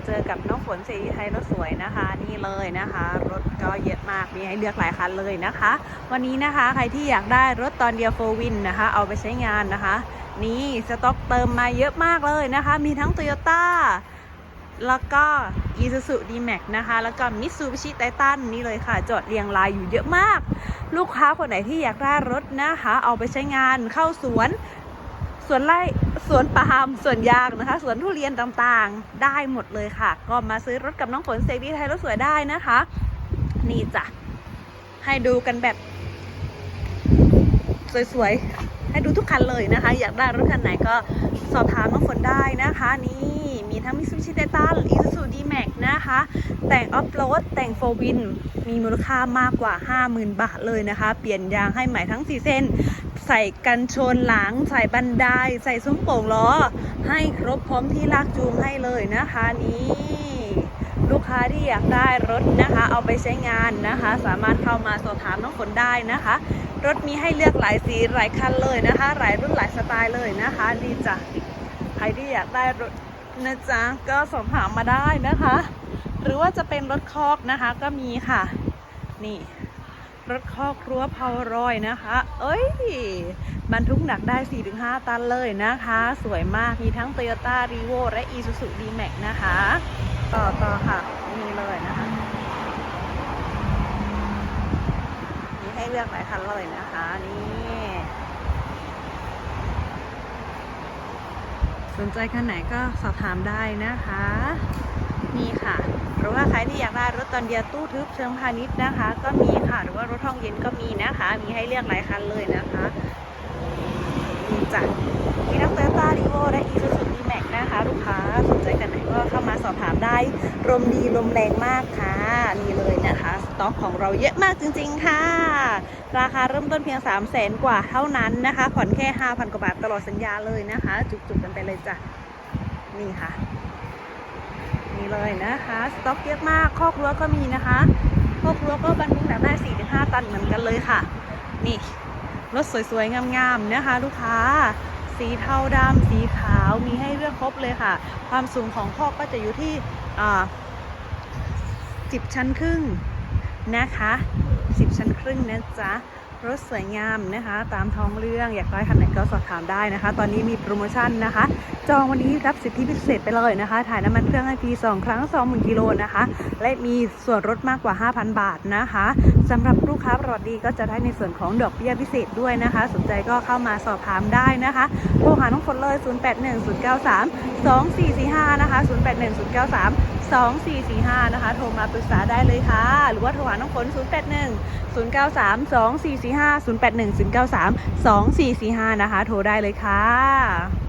จะเจอกับน้องฝนสีไทยรถสวยนะคะ นี่เลยนะคะ รถก็เยอะมากมีให้เลือกหลายคันเลยนะคะ วันนี้นะคะใครที่อยากได้รถตอนเดียวโฟวินนะคะ เอาไปใช้งานนะคะ นี่สต็อกเติมมาเยอะมากเลยนะคะ มีทั้ง Toyota แล้วก็ Isuzu D-Max นะคะ แล้วก็ Mitsubishi Titan นี่เลยค่ะ จอดเรียงรายอยู่เยอะมาก ลูกค้าคนไหนที่อยากได้รถนะคะ เอาไปใช้งานเข้าสวน สวนไร่ สวนปาล์มสวนยางนะคะ สวนทุเรียนต่างๆ ได้หมดเลยค่ะ ก็มาซื้อรถกับน้องฝนเซรีไทยรถสวยได้นะคะ นี่จ้ะให้ดูกันแบบ สวยๆ ให้ดูทุกคันเลยนะคะ อยากได้รถคันไหนก็สอบถามน้องฝนได้นะคะ นี่มีทั้ง Mitsubishi Titan Isuzu D-Max นะคะ แต่งออฟโรดแต่งโฟวิน มีมูลค่ามากกว่า 50,000 บาทเลยนะคะ เปลี่ยนยางให้ใหม่ทั้ง 4 เส้น ใส่กันชนหลัง ใส่บันได ใส่ซุ้มโป่งล้อ ให้ครบพร้อมที่ลากจูงให้เลยนะคะนี่ลูกค้าที่อยากได้รถนะคะ เอาไปใช้งานนะคะ สามารถเข้ามาสอบถามน้องฝนได้นะคะ รถมีให้เลือกหลายสีหลายคันเลยนะคะ หลายรุ่นหลายสไตล์เลยนะคะ ดีจ้ะใครที่อยากได้รถนะจ๊ะก็สอบถามมาได้นะคะ หรือว่าจะเป็นรถคอกนะคะก็มีค่ะ นี่ รถคอกรั้วพาวรอยนะคะ เอ้ยบรรทุกหนักได้ 4-5 ตันเลยนะคะ สวยมาก มีทั้ง Toyota r e v o และ Isuzu D-Max นะคะ ต่อต่อค่ะนี่เลยนะคะ มีให้เลือกหลายคันเลยนะคะ นี่สนใจคันไหนก็สอบถามได้นะคะ นี่ค่ะ หรือว่าใครที่อยากได้รถตอนเดียวตู้ทึบเชิงพาณิชย์นะคะ ก็มีค่ะ หรือว่ารถห้องเย็นก็มีนะคะ มีให้เลือกหลายคันเลยนะคะนี่จ้ะมีทั้ง Toyota r e v o และ Isuzu D-Max นะคะ ลูกค้าสนใจกันไหนก็เข้ามาสอบถามได้ลมดีลมแรงมากค่ะนี่เลยนะคะสต็อกของเราเยอะมากจริง ๆ ค่ะ ราคาเริ่มต้นเพียง 3 0 0แสนกว่าเท่านั้นนะคะผ่อนแค่ 5,000 กว่าบาทตลอดสัญญาเลยนะคะ จุกๆกันไปเลยจ้ะนี่ค่ะ นี่เลยนะคะ สต็อกเยอะมากคอกรั้วก็มีนะคะคอกรั้วก็บรรทุกหนักได้4-5ตันเหมือนกันเลยค่ะ นี่รถสวยๆ งามๆนะคะ ลูกค้า สีเทาดำสีขาวมีให้เลือกครบเลยค่ะ ความสูงของคอกก็จะอยู่ที่อ่า10ชั้นครึ่งนะคะ10ชั้นครึ่งนะจ๊ะ รถสวยงามนะคะ ตามท้องเรื่องอยากได้คันไหนก็สอบถามได้นะคะ ตอนนี้มีโปรโมชั่นนะคะ จองวันนี้รับสิทธิพิเศษไปเลยนะคะ ถ่ายน้ำมันเครื่องให้ฟรี2ครั้ง 20,000กิโลนะคะ และมีส่วนลดมากกว่า 5,000 บาทนะคะสำหรับลูกค้าประวัติดีก็จะได้ในส่วนของดอกเบี้ยพิเศษด้วยนะคะ สนใจก็เข้ามาสอบถามได้นะคะโทรหาน้องฝนเลย 0810932445 นะคะ 081093 2445 นะคะ โทรมาปรึกษาได้เลยค่ะ หรือว่าโทรหาน้องฝน081 093 2445 081 093 2445 นะคะ โทรได้เลยค่ะ